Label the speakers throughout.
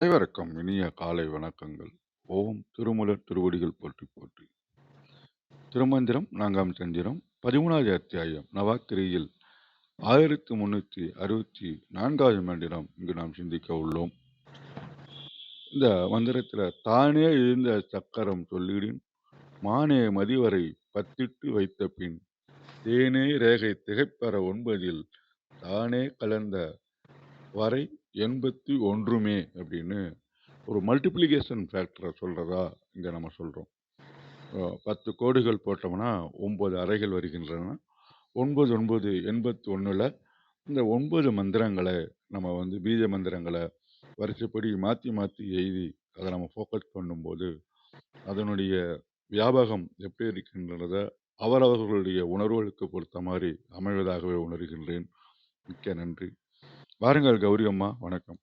Speaker 1: அனைவருக்கும் இனிய காலை வணக்கங்கள். ஓம் திருமலர் திருவடிகள் போற்றி போற்றி. திருமந்திரம் நான்காம் தந்திரம் பதிமூணாவது அத்தியாயம் நவாத்திரியில் ஆயிரத்தி முன்னூத்தி அறுபத்தி நான்காவது மந்திரம் இங்கு நாம் சிந்திக்க உள்ளோம். இந்த மந்திரத்துல தானே எழுந்த சக்கரம் சொல்லிடின் மானே மதிவரை பத்திட்டு வைத்த பின் தேனே ரேகை திகைப்பெற ஒன்பதில் தானே கலந்த வரை எண்பத்தி ஒன்றுமே அப்படின்னு ஒரு மல்டிப்ளிகேஷன் ஃபேக்டரை சொல்கிறதா இங்கே நம்ம சொல்கிறோம் பத்து கோடுகள் போட்டோம்னா ஒன்பது அறைகள் வருகின்றன. ஒன்பது ஒன்பது எண்பத்தி ஒன்றில் இந்த ஒன்பது மந்திரங்களை நம்ம வந்து பீஜ மந்திரங்களை வரிசைப்படி மாற்றி மாற்றி எழுதி அதை நம்ம ஃபோக்கஸ் பண்ணும்போது அதனுடைய வியாபகம் எப்படி இருக்கின்றத அவரவர்களுடைய உணர்வுகளுக்கு பொறுத்த மாதிரி அமைவதாகவே உணர்கின்றேன். மிக்க நன்றி. வாருங்கள் கௌரி அம்மா வணக்கம்.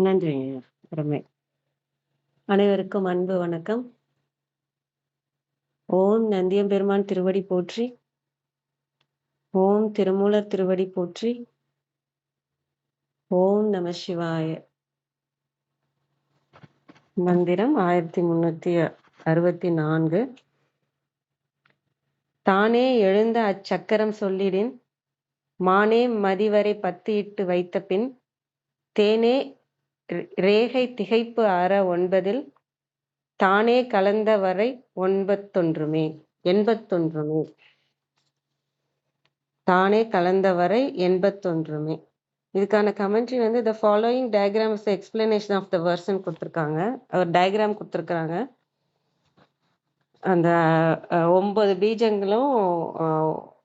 Speaker 2: நன்றிங்க அருமை. அனைவருக்கும் அன்பு வணக்கம். ஓம் நந்தியம்பெருமான் திருவடி போற்றி. ஓம் திருமூலர் திருவடி போற்றி. ஓம் நம சிவாய. மந்திரம் ஆயிரத்தி முன்னூத்தி அறுபத்தி நான்கு. தானே எழுந்த அச்சக்கரம் சொல்லிடின். மானே மதிவரை பத்து இட்டு வைத்த பின் தேனே ரேகை திகைப்பு அற ஒன்பதில் தானே கலந்த வரை ஒன்பத்தொன்றுமே எண்பத்தொன்றுமே. தானே கலந்த வரை எண்பத்தொன்றுமே. இதுக்கான கமெண்ட்ரி வந்து the following diagram explanation of the version கொடுத்துருக்காங்க. ஒரு டயக்ராம் கொடுத்துருக்குறாங்க. அந்த ஒன்பது பீஜங்களும்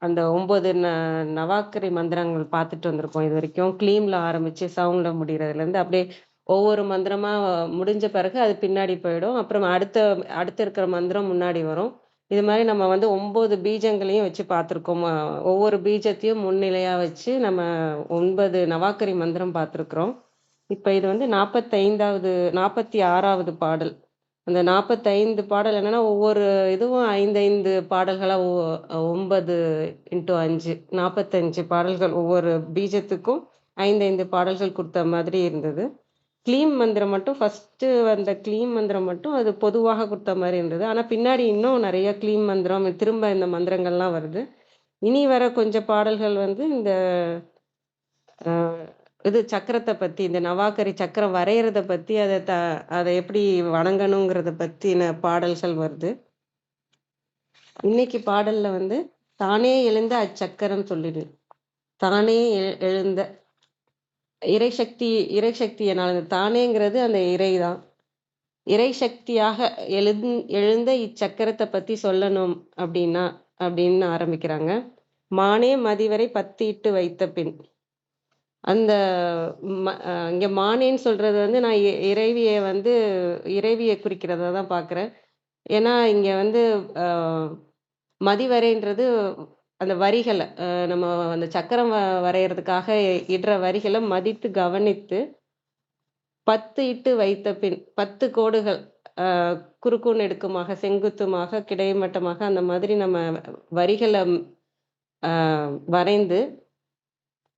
Speaker 2: அந்த ஒன்பது ந நவாக்கரி மந்திரங்கள் பார்த்துட்டு வந்திருக்கோம் இது வரைக்கும். க்ளீம்ல ஆரம்பிச்சு சவுண்ட்ல முடிகிறதுலேருந்து அப்படியே ஒவ்வொரு மந்திரமா முடிஞ்ச பிறகு அது பின்னாடி போயிடும். அப்புறம் அடுத்த அடுத்து இருக்கிற மந்திரம் முன்னாடி வரும். இது மாதிரி நம்ம வந்து ஒன்பது பீஜங்களையும் வச்சு பார்த்துருக்கோம். ஒவ்வொரு பீஜத்தையும் முன்னிலையா வச்சு நம்ம ஒன்பது நவாக்கரி மந்திரம் பார்த்துருக்குறோம். இப்போ இது வந்து நாற்பத்தைந்தாவது நாற்பத்தி ஆறாவது பாடல். அந்த நாற்பத்தைந்து பாடல் என்னன்னா ஒவ்வொரு இதுவும் ஐந்து ஐந்து பாடல்களா ஒ- ஒன்பது இன்ட்டு அஞ்சு நாற்பத்தஞ்சு பாடல்கள் ஒவ்வொரு பீஜத்துக்கும் ஐந்து ஐந்து பாடல்கள் கொடுத்த மாதிரி இருந்தது. க்ளீம் மந்திரம் மட்டும் ஃபர்ஸ்ட் வந்த க்ளீம் மந்திரம் மட்டும் அது பொதுவாக கொடுத்த மாதிரி இருந்தது. ஆனால் பின்னாடி இன்னும் நிறைய க்ளீம் மந்திரம் திரும்ப இந்த மந்திரங்கள்லாம் வருது. இனி வர கொஞ்சம் பாடல்கள் வந்து இந்த இது சக்கரத்தை பத்தி இந்த நவாக்கரி சக்கரம் வரைகிறத பத்தி அதை த அதை எப்படி வணங்கணுங்கிறத பத்தின பாடல்கள் வருது. இன்னைக்கு பாடல்ல வந்து தானே எழுந்த அச்சக்கரம் சொல்லிடு. தானே எழு- எழுந்த இறைசக்தி இறைசக்தியனால தானேங்கிறது அந்த இறை தான் இறைசக்தியாக எழுந் எழுந்த இச்சக்கரத்தை பத்தி சொல்லணும் அப்படின்னா அப்படின்னு ஆரம்பிக்கிறாங்க. மானே மதிவரை பத்து இட்டு வைத்த பின் அந்த ம- இங்கே இங்க சொல்கிறது வந்து நான் இ- இறைவியை வந்து இறைவியை குறிக்கிறதா தான் பார்க்குறேன் ஏன்னா இங்கே வந்து மதிவரைன்றது அந்த வரிகளை நம்ம அந்த சக்கரம் வ- வரைகிறதுக்காக இடுற வரிகளை மதித்து கவனித்து பத்து இட்டு வைத்த பின் பத்து கோடுகள் ஆஹ் குறுக்கும் நெடுக்குமாக செங்குத்துமாக கிடைமட்டமாக அந்த மாதிரி நம்ம வரிகளை வரைந்து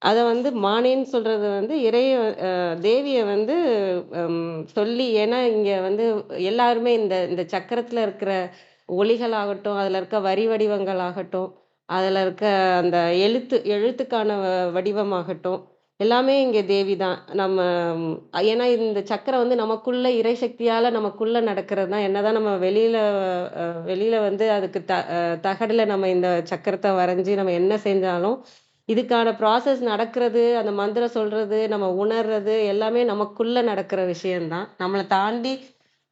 Speaker 2: அதை வந்து மானேன்னு சொல்கிறது வந்து இறைய தேவியை வந்து சொல்லி ஏன்னா இங்கே வந்து எல்லாருமே இந்த இந்த சக்கரத்தில் இருக்கிற ஒளிகளாகட்டும் அதில் இருக்க வரி வடிவங்களாகட்டும் அதில் இருக்க அந்த எழுத்து எழுத்துக்கான வ- வடிவமாகட்டும் எல்லாமே இங்கே தேவி தான். நம்ம ஏன்னா இந்த சக்கரம் வந்து நமக்குள்ள இறைசக்தியால நமக்குள்ள நடக்கிறது தான். என்ன தான் நம்ம வெளியில் வெளியில் வந்து அதுக்கு த தகடில் நம்ம இந்த சக்கரத்தை வரைஞ்சி நம்ம என்ன செஞ்சாலும் இதுக்கான ப்ராசஸ் நடக்கிறது அந்த மந்திரம் சொல்றது நம்ம உணர்றது எல்லாமே நமக்குள்ள நடக்கிற விஷயம்தான். நம்மளை தாண்டி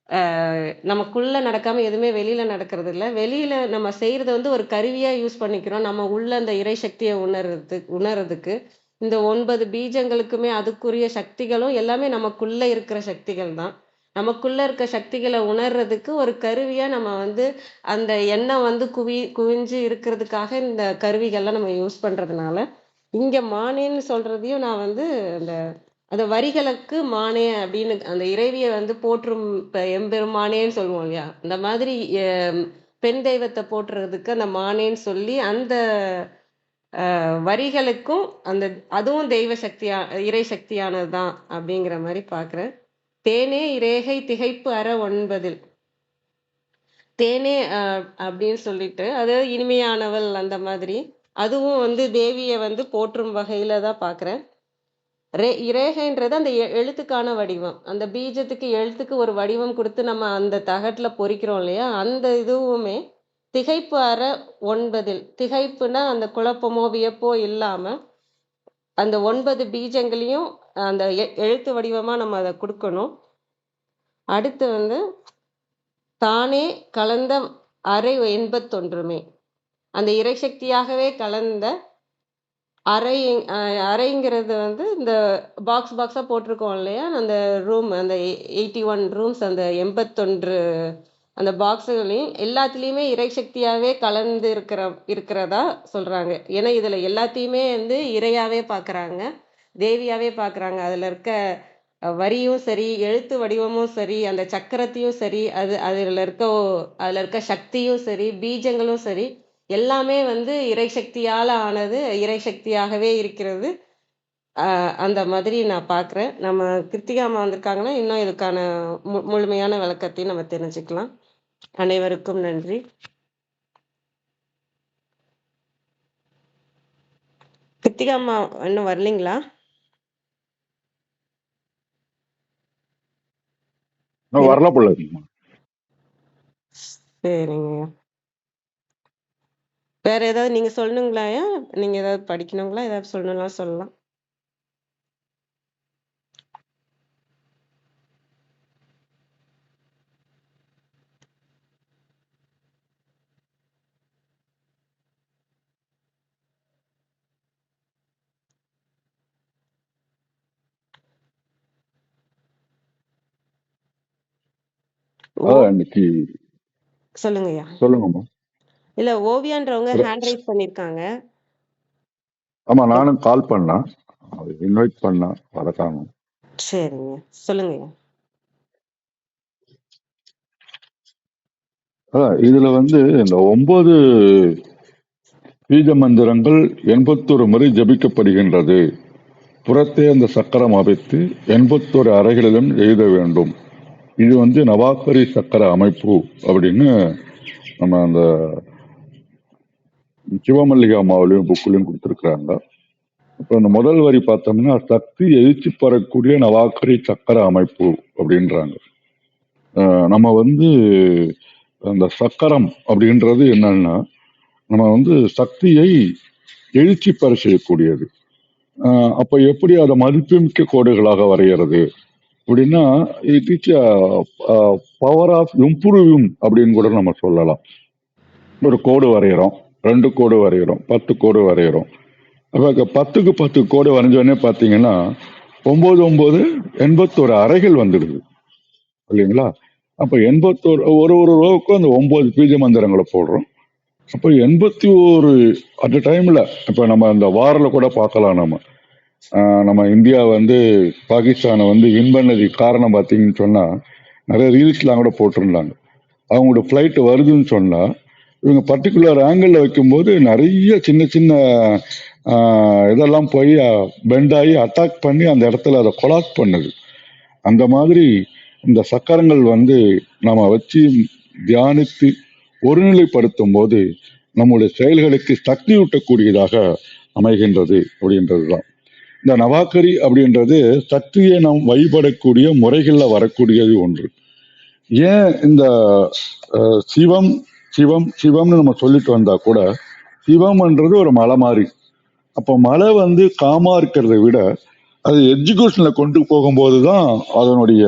Speaker 2: நமக்குள்ளே நமக்குள்ள நடக்காம எதுவுமே வெளியில நடக்கிறது இல்லை. வெளியில நம்ம செய்கிறத வந்து ஒரு கருவியா யூஸ் பண்ணிக்கிறோம். நம்ம உள்ள அந்த இறை சக்தியை உணர்றது உணர்றதுக்கு. இந்த ஒன்பது பீஜங்களுக்குமே அதுக்குரிய சக்திகளும் எல்லாமே நமக்குள்ள இருக்கிற சக்திகள் தான் நமக்குள்ளே இருக்க சக்திகளை உணர்றதுக்கு ஒரு கருவியாக நம்ம வந்து அந்த எண்ணம் வந்து குவி குவிஞ்சு இருக்கிறதுக்காக இந்த கருவிகள்லாம் நம்ம யூஸ் பண்ணுறதுனால இங்கே மானேன்னு சொல்கிறதையும் நான் வந்து அந்த அந்த வரிகளுக்கு மானே அப்படின்னு அந்த இறைவியை வந்து போற்றும் இப்ப எம்பெருமானேன்னு சொல்லுவோம் இல்லையா? அந்த மாதிரி பெண் தெய்வத்தை போற்றுறதுக்கு அந்த மானேன்னு சொல்லி அந்த வரிகளுக்கும் அந்த அதுவும் தெய்வ சக்தியா இறை சக்தியானது தான் அப்படிங்கிற மாதிரி பார்க்குறேன். தேனே இரேகை திகைப்பு அற ஒன்பதில். தேனே அப்படின்னு சொல்லிட்டு அதாவது இனிமையானவள் அந்த மாதிரி. அதுவும் வந்து தேவியை வந்து போற்றும் வகையில தான் பார்க்குறேன் ரே இரேகைன்றது அந்த எ- எழுத்துக்கான வடிவம். அந்த பீஜத்துக்கு எழுத்துக்கு ஒரு வடிவம் கொடுத்து நம்ம அந்த தகட்டில் பொறிக்கிறோம் இல்லையா? அந்த இதுவுமே திகைப்பு அற ஒன்பதில். திகைப்புனா அந்த குழப்பமோ வியப்போ இல்லாமல் அந்த ஒன்பது பீஜங்களையும் அந்த எ- எழுத்து வடிவமாக நம்ம அதை கொடுக்கணும். அடுத்து வந்து தானே கலந்த அறை எண்பத்தொன்றுமே அந்த இறைசக்தியாகவே கலந்த அறை அறைங்கிறது வந்து இந்த பாக்ஸ் பாக்ஸாக போட்டிருக்கோம் இல்லையா? அந்த ரூம் அந்த எயிட்டி ஒன் ரூம்ஸ் அந்த எண்பத்தொன்று அந்த பாக்ஸுகளையும் எல்லாத்துலேயுமே இறைசக்தியாகவே கலந்து இருக்கிற இருக்கிறதா சொல்கிறாங்க ஏன்னா இதில் எல்லாத்தையுமே வந்து இறையாகவே பார்க்குறாங்க தேவியாவே பார்க்குறாங்க அதில் இருக்க வரியும் சரி எழுத்து வடிவமும் சரி அந்த சக்கரத்தையும் சரி அது அதில் இருக்க ஓ- அதில் இருக்க சக்தியும் சரி பீஜங்களும் சரி எல்லாமே வந்து இறை சக்தியால் ஆனது இறை சக்தியாகவே இருக்கிறது. அந்த மாதிரி நான் பார்க்குறேன் நம்ம கிருத்திகாமா அம்மா வந்திருக்காங்கன்னா இன்னும் இதுக்கான மு முழுமையான விளக்கத்தையும் நம்ம தெரிஞ்சுக்கலாம். அனைவருக்கும் நன்றி. கிருத்திகாமா அம்மா இன்னும் வரலைங்களா?
Speaker 1: இன்னும் வரல போல இருக்குமா?
Speaker 2: சரிங்க. வேற ஏதாவது நீங்க சொல்லணுங்களா நீங்க ஏதாவது படிக்கணுங்களா? ஏதாவது சொல்லணும்னா சொல்லலாம்.
Speaker 1: இன்னைக்கு
Speaker 2: சொல்லுங்கய்யா.
Speaker 1: சொல்லுங்கம்மா.
Speaker 2: இல்ல ஓவியான்றவங்க ஹேண்ட் ரைஸ் பண்ணிருக்காங்க.
Speaker 1: ஆமா நானும் கால் பண்ணேன். இன்வைட் பண்ணேன் வர காணும்
Speaker 2: சரிங்க. சொல்லுங்கய்யா.
Speaker 1: அதான் இதுல வந்து இந்த ஒன்பது பீஜ மந்திரங்கள் எண்பத்தொரு முறை ஜபிக்கப்படுகின்றது. புறத்தே அந்த சக்கரம் அமைத்து எண்பத்தொரு அறைகளிலும் எழுத வேண்டும். இது வந்து நவாக்கரி சக்கர அமைப்பு அப்படின்னு நம்ம அந்த சிவமல்லிகா அம்மாவிலையும் புக்குலையும் கொடுத்துருக்குறாங்க. இப்போ இந்த முதல் வரி பார்த்தோம்னா சக்தி எழுச்சி பெறக்கூடிய நவாக்கரி சக்கர அமைப்பு அப்படின்றாங்க. நம்ம வந்து அந்த சக்கரம் அப்படின்றது என்னன்னா நம்ம வந்து சக்தியை எழுச்சி பெற செய்யக்கூடியது. அப்போ அப்ப எப்படி அதை மதிப்புமிக்க கோடுகளாக வரைகிறது? அப்படின்னா it is power of improving அப்படின்னு கூட நம்ம சொல்லலாம். ஒரு கோடு வரைகிறோம் ரெண்டு கோடு வரைகிறோம் பத்து கோடு வரைகிறோம் அப்போ பத்துக்கு பத்து கோடு வரைஞ்சோடனே பார்த்தீங்கன்னா ஒம்பது ஒம்பது எண்பத்தோரு அறைகள் வந்துடுது. இல்லைங்களா? அப்போ எண்பத்தோரு ஒரு ஒரு ரோவுக்கும் அந்த ஒம்பது பீஜ மந்திரங்களை போடுறோம். அப்போ எண்பத்தி ஒரு அட் டைமில் இப்போ நம்ம அந்த வாரில் கூட பார்க்கலாம் நம்ம. நம்ம இந்தியா வந்து பாகிஸ்தானை வந்து வின் பண்ணது காரணம் பார்த்தீங்கன்னு சொன்னால் நிறைய ரீல்ஸ்லாம் கூட போட்டிருந்தாங்க. அவங்களோட ஃப்ளைட் வருதுன்னு சொன்னால் இவங்க பர்டிகுலர் ஆங்கிளில் வைக்கும்போது நிறைய சின்ன சின்ன இதெல்லாம் போய் பெண்டாகி அட்டாக் பண்ணி அந்த இடத்துல அதை கொலாக் பண்ணுது. அந்த மாதிரி இந்த சக்கரங்கள் வந்து நம்ம வச்சு தியானித்து ஒருநிலைப்படுத்தும் போது நம்முடைய செயல்களுக்கு சக்தி ஊட்டக்கூடியதாக அமைகின்றது அப்படின்றது தான் இந்த நவாக்கரி அப்படின்றது சக்தியை நாம் வழிபடக்கூடிய முறைகளில் வரக்கூடியது ஒன்று. ஏன் இந்த சிவம் சிவம் சிவம்னு நம்ம சொல்லிட்டு வந்தா கூட சிவம்ன்றது ஒரு மலை மாதிரி அப்போ மலை வந்து காமா இருக்கிறத விட அது எஜுகேஷனில் கொண்டு போகும்போது தான் அதனுடைய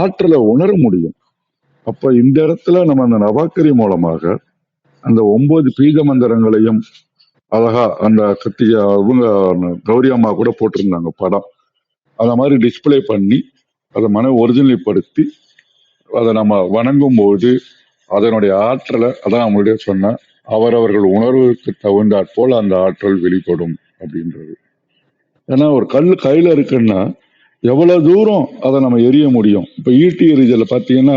Speaker 1: ஆற்றலை உணர முடியும். அப்போ இந்த இடத்துல நம்ம அந்த நவாக்கரி மூலமாக அந்த ஒன்பது பீஜ மந்திரங்களையும் அழகா அந்த கத்திய அவங்க கௌரி அம்மா கூட போட்டிருந்தாங்க படம். அந்த மாதிரி டிஸ்பிளே பண்ணி அதை மன ஒரிஜினல்படுத்தி அதை நம்ம வணங்கும் போது அதனுடைய ஆற்றலை அதான் அவங்களுடைய சொன்னேன் அவரவர்கள் உணர்வுக்கு தகுந்தாற் போல் அந்த ஆற்றல் வெளிப்படும் அப்படின்றது. ஏன்னா ஒரு கல் கையில இருக்குன்னா எவ்வளவு தூரம் அதை நம்ம எரிய முடியும்? இப்ப ஈட்டி எரிதல பாத்தீங்கன்னா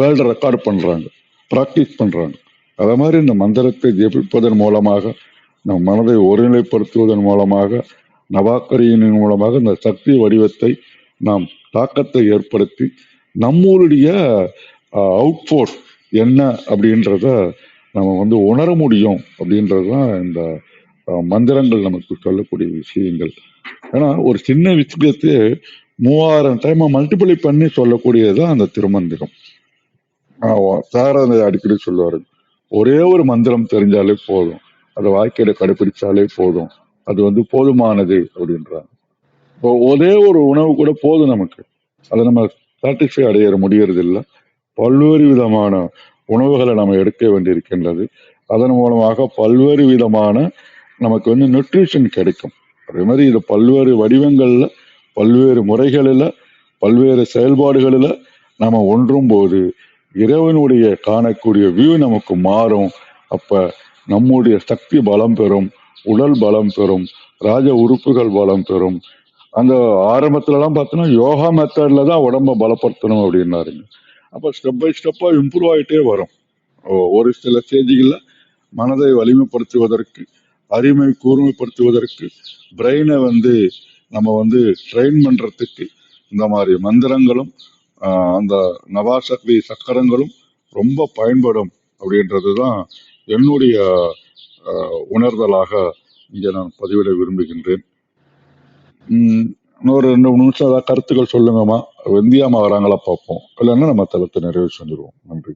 Speaker 1: வேர்ல்டு ரெக்கார்ட் பண்றாங்க ப்ராக்டிஸ் பண்றாங்க. அதே மாதிரி இந்த மந்திரத்தை ஜெபிப்பதன் மூலமாக நம் மனதை ஒருநிலைப்படுத்துவதன் மூலமாக நவாக்கரியின் மூலமாக இந்த சக்தி வடிவத்தை நாம் தாக்கத்தை ஏற்படுத்தி நம்மளுடைய அவுட்போர்ட் என்ன அப்படின்றத நம்ம வந்து உணர முடியும் அப்படின்றது தான் இந்த மந்திரங்கள் நமக்கு சொல்லக்கூடிய விஷயங்கள். ஏன்னா ஒரு சின்ன விஷயத்தை மூவாயிரம் டைம் மல்டிபிளை பண்ணி சொல்லக்கூடியது தான் அந்த திருமந்திரம். ஆஹ் சார் அதை அடிக்கடி சொல்லுவாரு ஒரே ஒரு மந்திரம் தெரிஞ்சாலே போதும். அதை வாழ்க்கையில கடைபிடிச்சாலே போதும். அது வந்து போதுமானது அப்படின்றாங்க. இப்போ ஒரே ஒரு உணவு கூட போதும் நமக்கு. அதை நம்ம சாட்டிஸ்ஃபை அடைய முடியறது இல்லை பல்வேறு விதமான உணவுகளை நம்ம எடுக்க வேண்டியிருக்கின்றது. அதன் மூலமாக பல்வேறு விதமான நமக்கு வந்து நியூட்ரிஷன் கிடைக்கும். அதே மாதிரி இது பல்வேறு வடிவங்களில் பல்வேறு முறைகளில் பல்வேறு செயல்பாடுகளில் நம்ம ஒன்றும் போது இறைவனுடைய காணக்கூடிய வியூ நமக்கு மாறும். அப்போ நம்முடைய சக்தி பலம் பெறும் உடல் பலம் பெறும் ராஜ உறுப்புகள் பலம் பெறும். அந்த ஆரம்பத்துலலாம் பார்த்தோன்னா யோகா மெத்தட்ல தான் உடம்ப பலப்படுத்தணும் அப்படின்னாருங்க. அப்போ ஸ்டெப் பை ஸ்டெப்பாக இம்ப்ரூவ் ஆகிட்டே வரும். ஓ- ஒரு சில ஸ்டேஜுகளில் மனதை வலிமைப்படுத்துவதற்கு அறிவை கூர்மைப்படுத்துவதற்கு பிரெயினை வந்து நம்ம வந்து ட்ரெயின் பண்ணுறதுக்கு இந்த மாதிரி மந்திரங்களும் அந்த நவாசக்தி சக்கரங்களும் ரொம்ப பயன்படும் அப்படின்றது தான் என்னுடைய உணர்தலாக இங்கே நான் பதிவிட விரும்புகின்றேன். இன்னொரு ரெண்டு நிமிஷம் ஏதாவது கருத்துக்கள் சொல்லுங்கம்மா. வெந்தியாமா வராங்களா பார்ப்போம். இல்லைன்னா நம்ம தளத்தை நிறைவு செஞ்சிருவோம். நன்றி.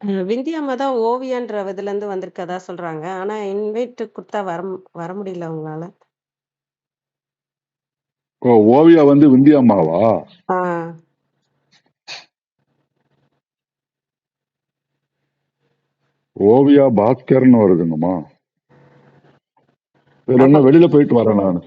Speaker 2: அஹ் விந்தியாம்மா தான் ஓவியன்ற இதுல இருந்து வந்திருக்கதா சொல்றாங்க. ஆனா இன்வைட் கொடுத்தா வர வர முடியல அவங்களால.
Speaker 1: ஓ ஓவியா வந்து விந்தியாமாவா ஓவியா பாஸ்கர்னு வருதுங்கம்மா இதுல என்ன வெளியில போயிட்டு வரேன் நான்.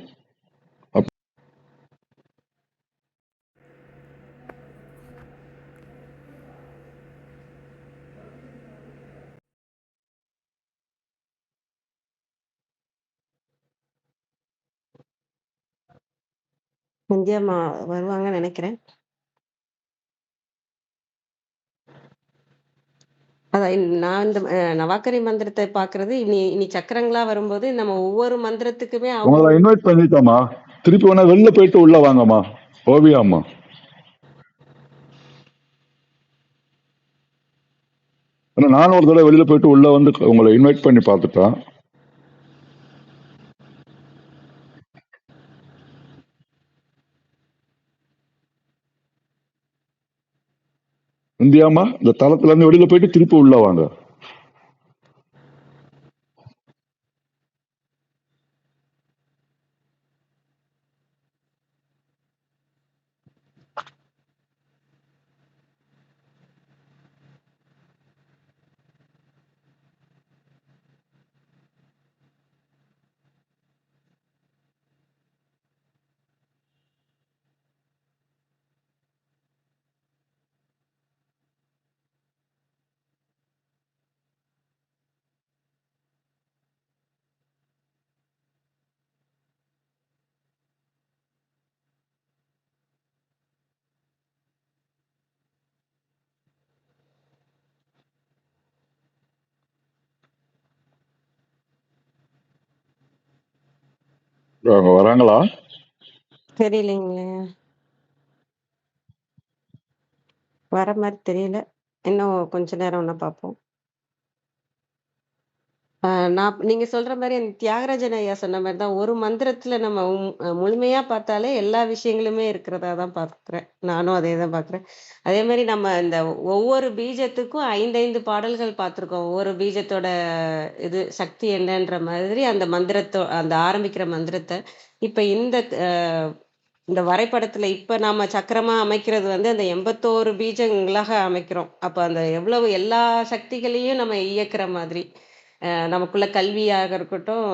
Speaker 2: விந்தியாம்மா வருவாங்கன்னு நினைக்கிறேன். அதான் நான் இந்த நவாக்கரி மந்திரத்தை பாக்குறது இனி இனி சக்கரங்களா வரும்போது நம்ம ஒவ்வொரு மந்திரத்துக்குமே அவங்கள
Speaker 1: இன்வைட் பண்ணிட்டோமா திருப்பி வேணா வெளில போயிட்டு உள்ள வாங்கம்மா. ஓவியாம்மா நானும் ஒரு தடவை வெளியில போயிட்டு உள்ள வந்து உங்களை இன்வைட் பண்ணி பார்த்துட்டேன். இந்தியாமா? இந்த தளத்துல இருந்து வெளியில போயிட்டு திருப்பி உள்ள வாங்க. அவங்க வராங்களா?
Speaker 2: தெரியலைங்களே. வர மாதிரி தெரியல. இன்னும் கொஞ்ச நேரம் ஒண்ணா பார்ப்போம். நான் நீங்க சொல்ற மாதிரி அந்த தியாகராஜன் ஐயா சொன்ன மாதிரி தான் ஒரு மந்திரத்துல நம்ம உம் முழுமையா பார்த்தாலே எல்லா விஷயங்களுமே இருக்கிறதா தான் பார்க்கிறேன். நானும் அதே தான் பார்க்கிறேன். அதே மாதிரி நம்ம இந்த ஒவ்வொரு பீஜத்துக்கும் ஐந்தைந்து பாடல்கள் பார்த்திருக்கோம். ஒவ்வொரு பீஜத்தோட இது சக்தி என்னன்ற மாதிரி அந்த மந்திரத்தோ அந்த ஆரம்பிக்கிற மந்திரத்தை இப்ப இந்த இந்த வரைபடத்துல இப்ப நாம சக்கரமா அமைக்கிறது வந்து அந்த எண்பத்தோரு பீஜங்களாக அமைக்கிறோம். அப்ப அந்த எவ்வளவு எல்லா சக்திகளையும் நம்ம இயக்குற மாதிரி. நமக்குள்ள கல்வியாக இருக்கட்டும்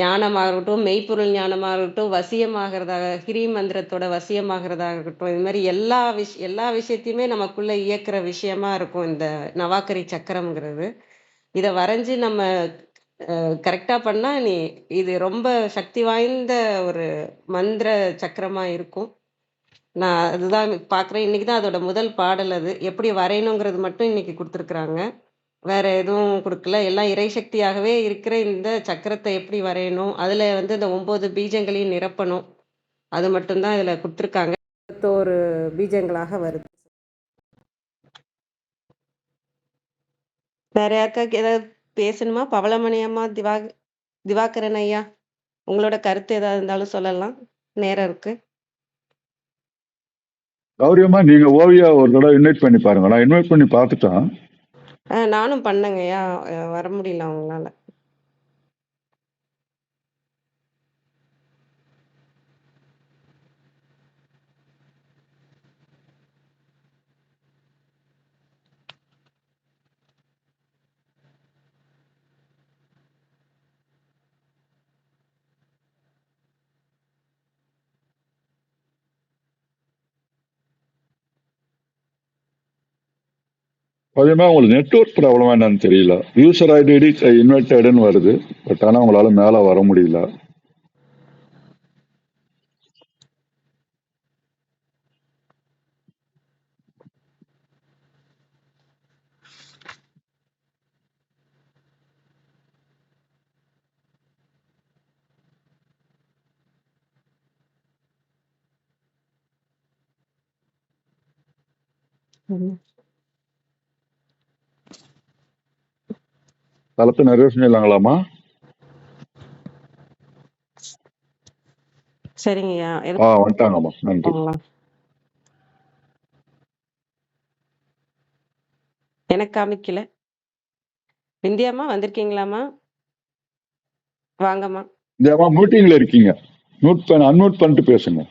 Speaker 2: ஞானமாக இருக்கட்டும் மெய்ப்பொருள் ஞானமாக இருக்கட்டும் வசியமாகிறதாக ஹிரி மந்திரத்தோட வசியமாகிறதாக இருக்கட்டும் இது மாதிரி எல்லா விஷ் எல்லா விஷயத்தையுமே நமக்குள்ள இயக்குற விஷயமா இருக்கும் இந்த நவாக்கரி சக்கரம்ங்கிறது. இதை வரைஞ்சு நம்ம கரெக்டா பண்ணா நீ இது ரொம்ப சக்தி வாய்ந்த ஒரு மந்திர சக்கரமா இருக்கும். நான் அதுதான் பார்க்குறேன் இன்னைக்கு தான் அதோட முதல் பாடல் அது. எப்படி வரையணுங்கிறது மட்டும் இன்னைக்கு கொடுத்துருக்குறாங்க. வேற எதுவும் கொடுக்கல எல்லாம் இறை சக்தியாகவே இருக்கிற இந்த சக்கரத்தை எப்படி வரையணும்? அதுல வந்து இந்த ஒம்பது பீஜங்களையும் நிரப்பணும். அது மட்டும் தான் இதுல குடுத்துருக்காங்க. 21 பீஜங்களாக வருது. வேற யாருக்காவது ஏதாவது பேசணுமா? பவளமணி அம்மா, திவா திவாகரன் ஐயா, உங்களோட கருத்து ஏதாவது இருந்தாலும் சொல்லலாம். நேரம் இருக்கு.
Speaker 1: கௌரி அம்மா, நீங்க ஓவியா ஒரு தடவை இன்வைட் பண்ணி பாருங்க. நான் இன்வைட் பண்ணி பார்த்துட்டேன்.
Speaker 2: ஆ நானும் பண்ணேங்கய்யா. அ வர முடியல அவங்களால.
Speaker 1: அதேமாதிரி உங்களுக்கு நெட்வொர்க் ப்ராப்ளமா என்னன்னு தெரியல. யூசர் ஐடி இன்வைட்டட்ன்னு வருது. பட் ஆனால் உங்களால் மேலே வர முடியல.
Speaker 2: ம்.
Speaker 1: தளத்தை நிறைவு செஞ்சிடலாங்களாம்மா?
Speaker 2: சரிங்கய்யா.
Speaker 1: ஆ வந்துட்டாங்கம்மா. நன்றி.
Speaker 2: எனக்கு காமிக்கல. விந்தியாம்மா வந்திருக்கீங்களாம்மா? வாங்கம்மா.
Speaker 1: இந்தியாமா மீட்டிங்ல இருக்கீங்க. மியூட் பண்ண அன்மியூட் பண்ணிட்டு பேசுங்க.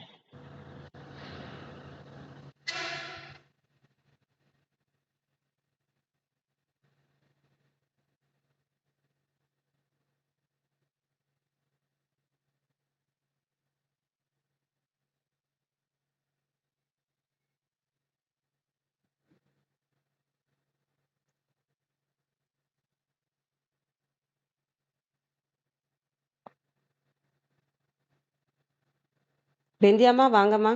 Speaker 2: விந்தியாம்மா வாங்கம்மா.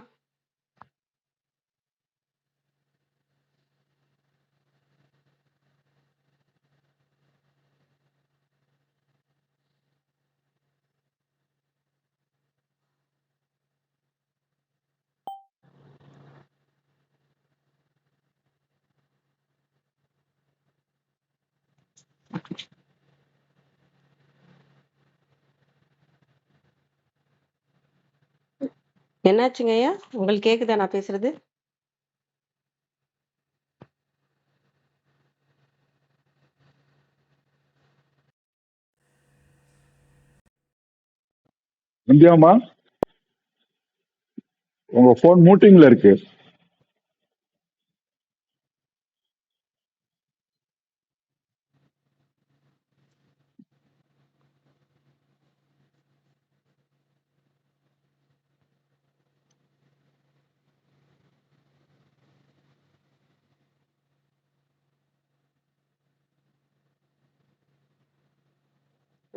Speaker 2: என்னாச்சுங்கய்யா? உங்களுக்கு கேக்குதா நான் பேசுறது?
Speaker 1: இந்தியாமா உங்க போன் மூட்டிங்ல இருக்கு.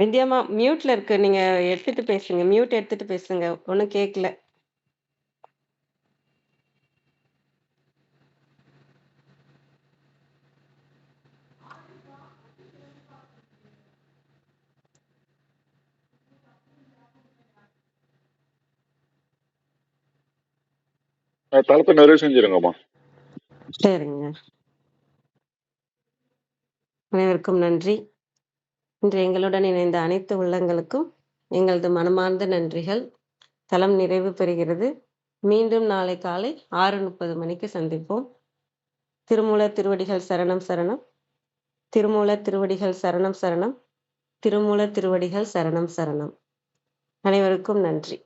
Speaker 2: விந்தியாம்மா மியூட்ல இருக்கு. நீங்க எடுத்துட்டு பேசுங்க. மியூட் எடுத்துட்டு பேசுங்க. ஒண்ணும் கேட்கல.
Speaker 1: தளத்தை நிறைவு செஞ்சிருங்கம்மா.
Speaker 2: சரிங்க. அனைவருக்கும் நன்றி. இன்று எங்களுடன் இணைந்த அனைத்து உள்ளங்களுக்கும் எங்களது மனமார்ந்த நன்றிகள். தளம் நிறைவு பெறுகிறது. மீண்டும் நாளை காலை 6:30 மணிக்கு சந்திப்போம். திருமூலர் திருவடிகள் சரணம் சரணம். திருமூலர் திருவடிகள் சரணம் சரணம். திருமூலர் திருவடிகள் சரணம் சரணம். அனைவருக்கும் நன்றி.